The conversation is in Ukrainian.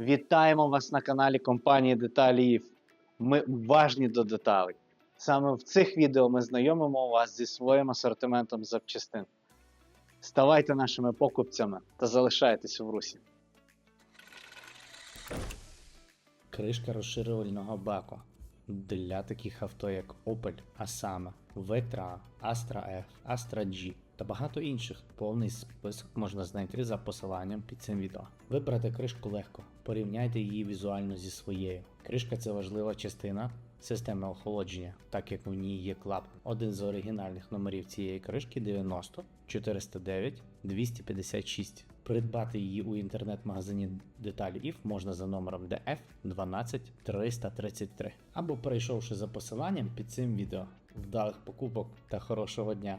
Вітаємо вас на каналі компанії Деталі Ми уважні до деталей. Саме в цих відео ми знайомимо вас зі своїм асортиментом запчастин. Ставайте нашими покупцями та залишайтесь в русі. Кришка розширювального баку для таких авто, як Opel, а саме Vectra, Astra F, Astra G та багато інших. Повний список можна знайти за посиланням під цим відео. Вибрати кришку легко, порівняйте її візуально зі своєю. Кришка це важлива частина системи охолодження, так як у ній є клапан. Один з оригінальних номерів цієї кришки 90 409 256. Придбати її у інтернет-магазині Деталі IF можна за номером DF 12333 або перейшовши за посиланням під цим відео. Вдалих покупок та хорошого дня!